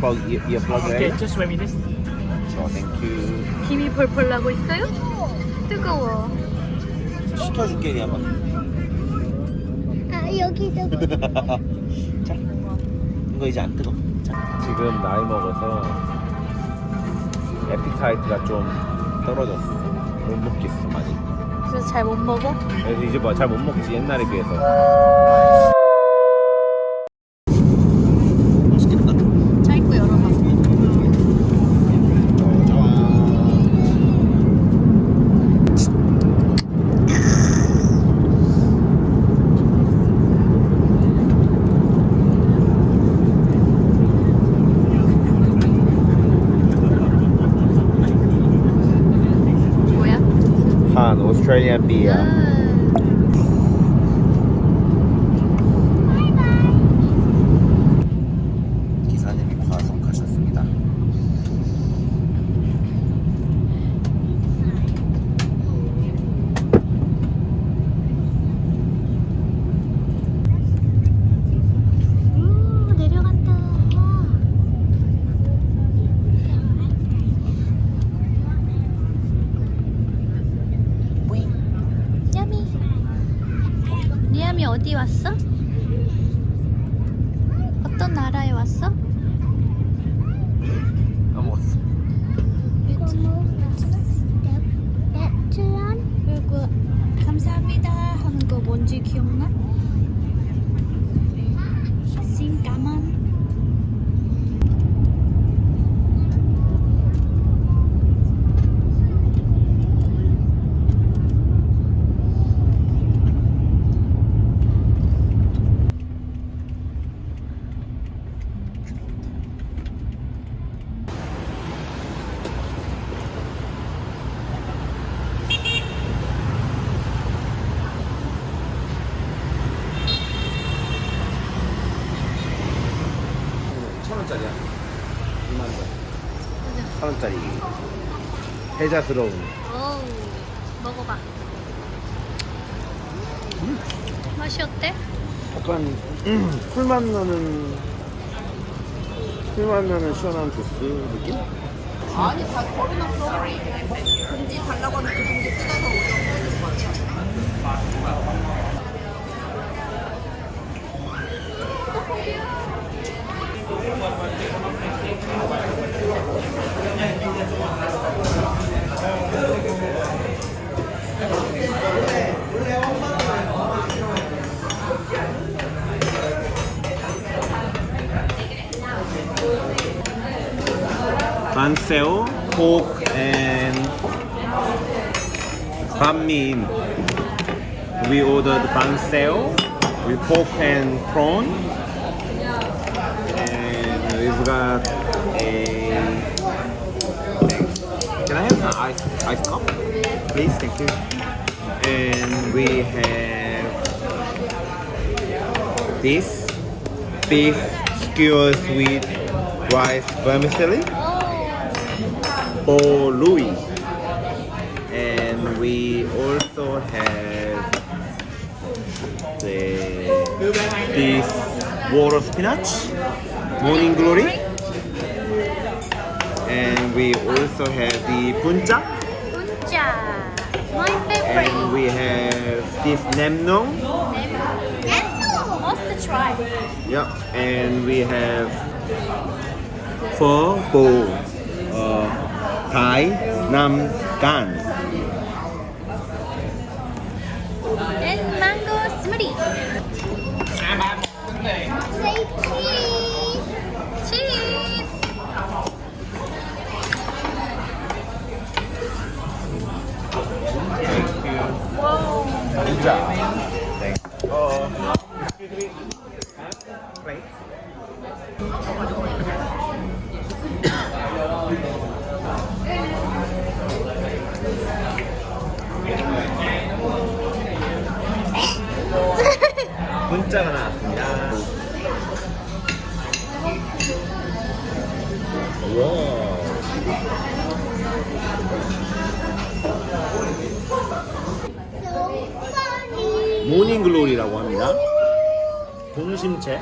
plug, ear, ear plug Okay, right? just this. Oh, thank you 김이 펄펄 나고 있어요? 뜨거워. 시켜줄게 야마 아, 여기도. 자 이거 이제 안 뜨거 자. 지금 나이 먹어서 에피타이트가 좀 떨어졌어 못 먹겠어 많이 그래서 잘 못 먹어? 그래서 이제 뭐 잘 못 먹지 옛날에 비해서 맛있겠다 짧고 열어봐. 뭐야? 한 오스트레일리안 비어 기사님이 과속하셨습니다 우 내려간다. 야미. 리암이 어디 왔어? 어떤 나라에 왔어? 까먹었어 그리고 감사합니다 하는 거 뭔지 기억나? 천 원짜리야 2만 원. 천 원짜리. 해자스러운. 어우 먹어봐 맛이 어때? 약간 음, 풀맛 나는 풀맛 나는 시원한 주스 느낌? 아니 다 걸어놨어. 금지 달라고 하면 그 금지 뜯어서 오려고 거야. 반새우, pork and 반민. We ordered 반새우 with pork and prawn. We've got a. Can I have some ice, ice cup? Please, thank you. And we have this beef skewers with rice vermicelli for Louis. And we also have the this water spinach, Morning Glory. And we also have the puncha. Puncha. My favorite. And we have this nemno. Nemno. Must try. Yep. And we have four bowl uh, Thai Nam Gan. Whoa. 진짜. Thanks. 어, excuse me. Plate. 문자가 나왔습니다. 와. 모닝글로리라고 합니다. 동심채.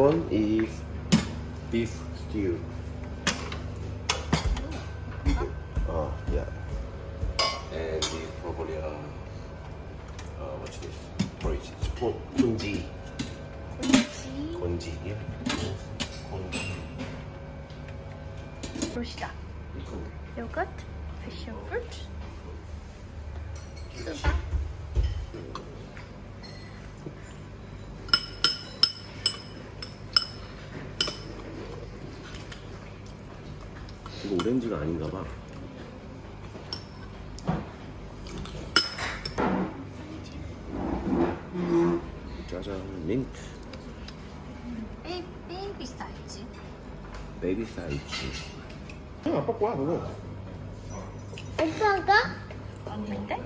one is beef stew. Oh, yeah. And the probably, uh, uh, what's this? Porridge. It's pork. Konji. Konji. yeah. Konji. Roshida. Yogurt, fish and fruit. Soba. 오렌지가 아닌가 봐. 짜잔 민트 베이, 베이비 사이즈. 베이비 사이즈. 응 아빠 거야 그거. 오빠가 없는데?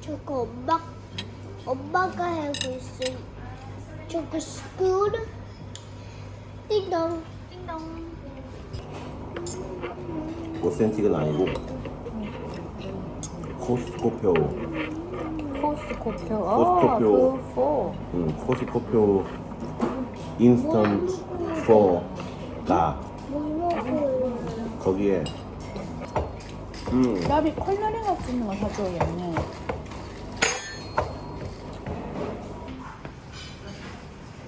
저거 엄마 엄마가 하고 있어. 저거 스푼 띵동 띵동. 오센틱은 아니고 코스트코표 코스코표. 코스코표. 그 포. 음, 코스트코표 인스턴트 포가? 거기에 음 나비 컬러링 할 수 있는 거 사줘야겠네.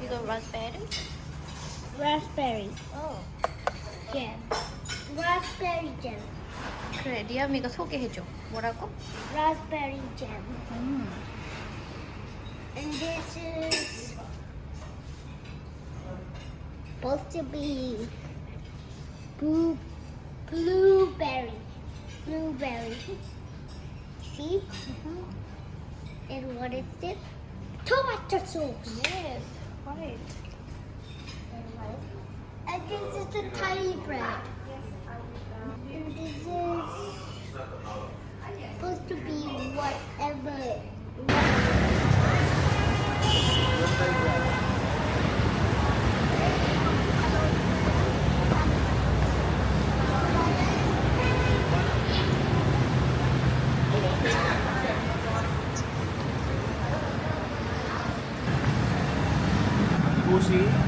이거 라스베리? 라스베리 어. 잼. 라스베리 잼. 그래, 리아미가 소개해줘. 뭐라고? 라스베리 잼. 음. And this is supposed to be blue, blueberry. Blueberry. See? And what is this? Tomato sauce. Yes, right. And this is the tiny bread. This is supposed to be whatever. 이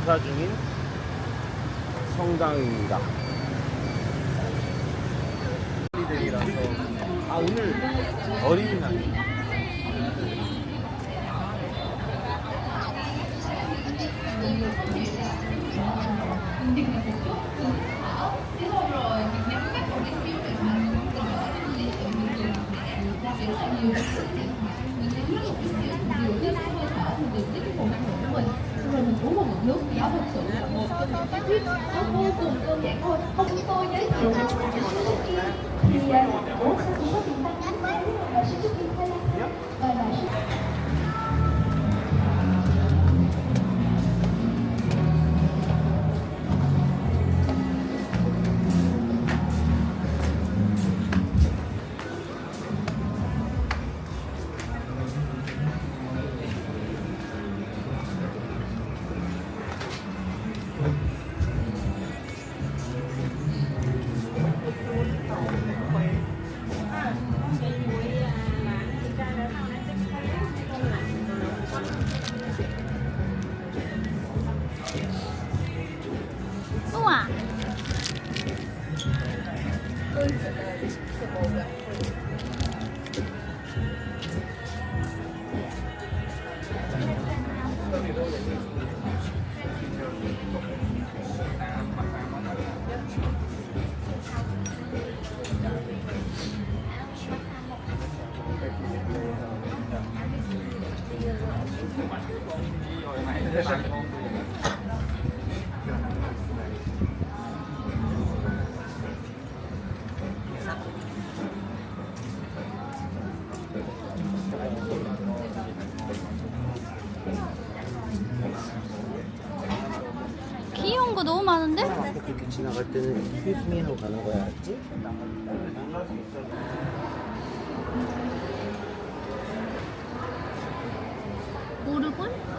공사 중인 성당입니다. là nhiều những cái điều mà mình lấy rất là ít nhiều nhiều cái hơi thở mình điều tiết cái nguồn năng lượng của mình rồi mình uống một ngụm nước thì đó thực sự là một trong những cái quyết nó vô cùng đơn giản thôi không tôi giới thiệu cho các bạn thì uống 거 너무 많은데? 그렇게 지나갈 때는 휘스미 하고 가는 거야, 알지? 오르골?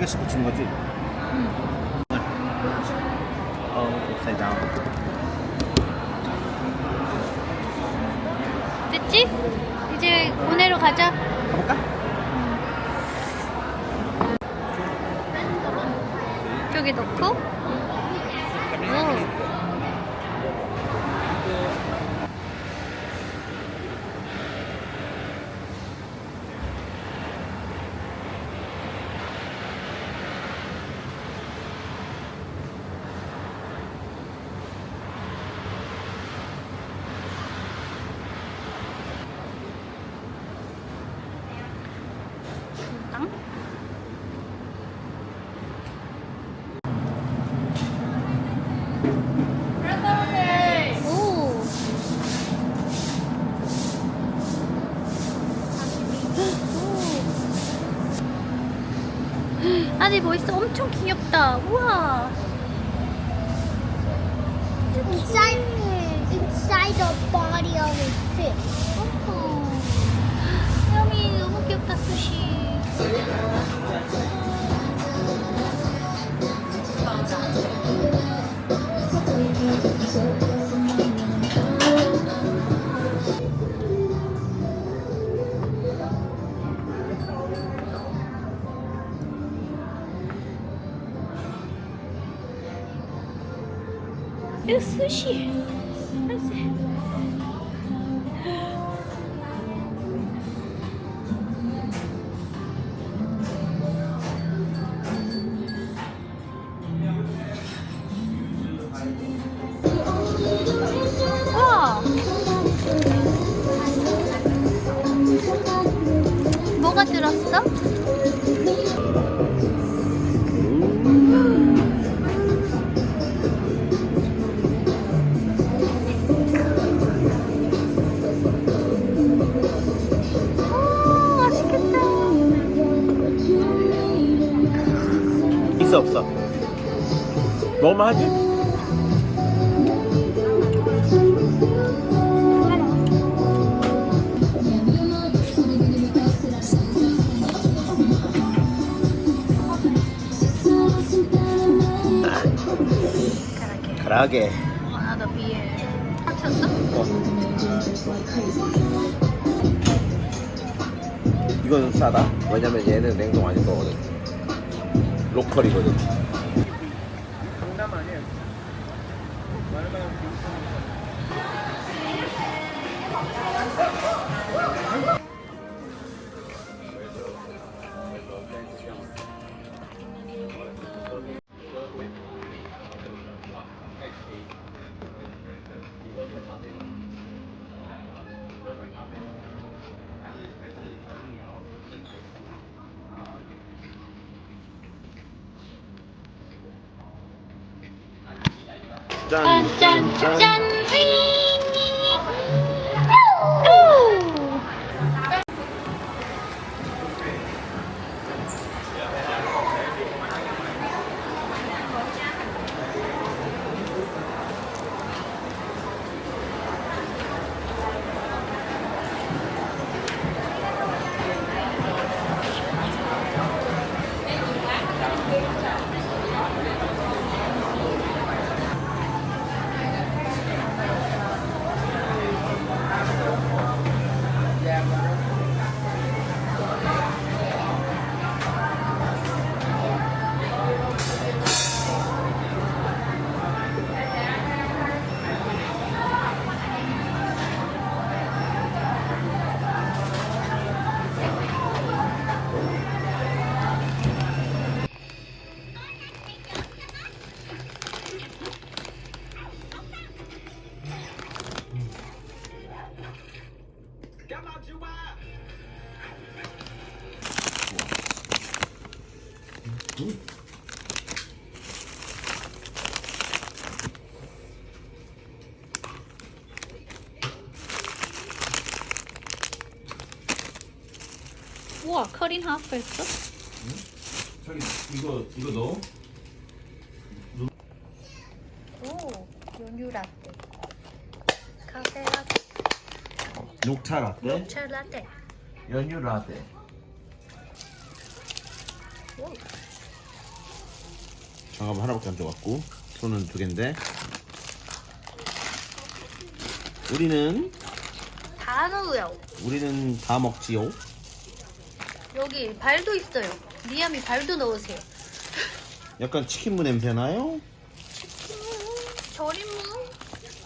한 개씩 붙인 거지? 어, upside down. 됐지? 이제 보내러 가자. 가볼까? 저기 넣고. 오. 땅? 오. 오. 아니 벌써 엄청 귀엽다. 우와. Inside, inside the body of a fish. 어허. 야미 너무 귀엽다 수시. 뭐가 들었어? 있어 없어? 먹을만 하지? 가라게 아, 나 비에 합쳤어? 이건 싸다. 왜냐면 얘는 냉동 아닐 거거든. 로컬이거든. 강남 아니에요 dun, dun, dun. dun. 우와, 커린 하프 했어? 저기 이거 이거 넣어? 오, 연유 라떼. 카페 라떼. 녹차 라떼 녹차 라떼. 연유 라떼 오. 장갑 하나밖에 안 들어갔고 손은 두 개인데 우리는 다 넣어요. 우리는 다 먹지요 여기 발도 있어요. 미야미 발도 넣으세요. 약간 치킨무 냄새 나요? 절임무.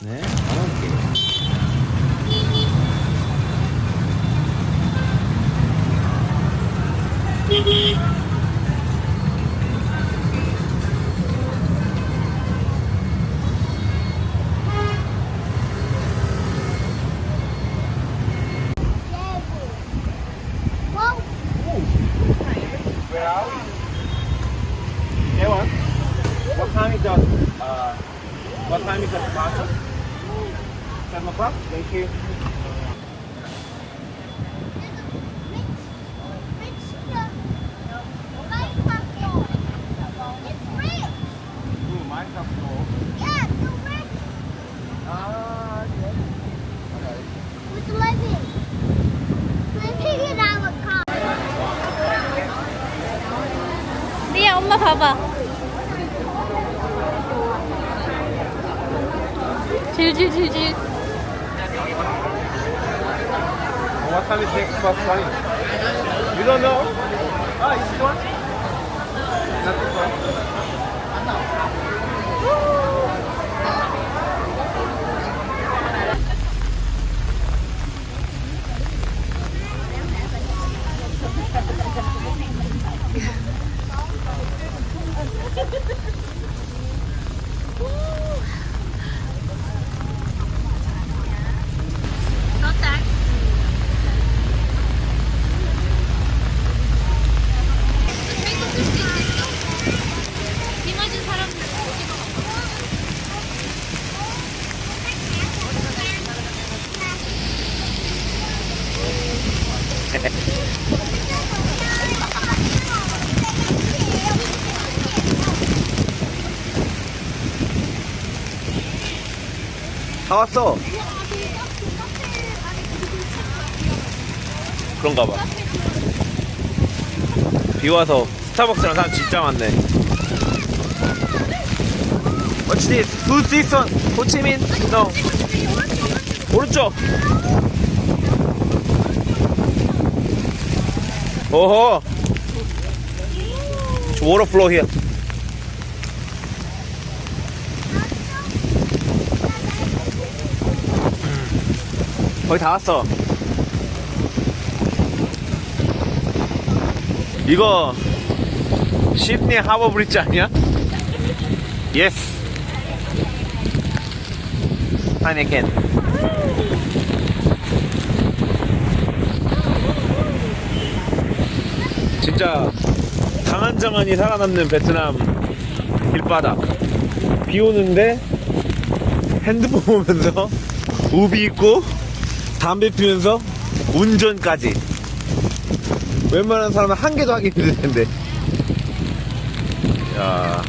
네, 다넣 봐봐. 질질질질. You don't know? Ah, it's this one? Ha ha ha ha! 다 왔어. 그런가 봐. 비 와서 스타벅스랑 사람 진짜 많네. What's this? Who's this one? 호치민? No. 오른쪽. 오호. Flow here. 거의 다 왔어. 이거 시드니 하버 브릿지 아니야? 예스. 하이네켄. 진짜 강한정한이 살아남는 베트남 길바닥. 비 오는데 핸드폰 보면서 우비 입고 담배 피면서 운전까지. 웬만한 사람은 한 개도 하기 힘들 텐데. 야.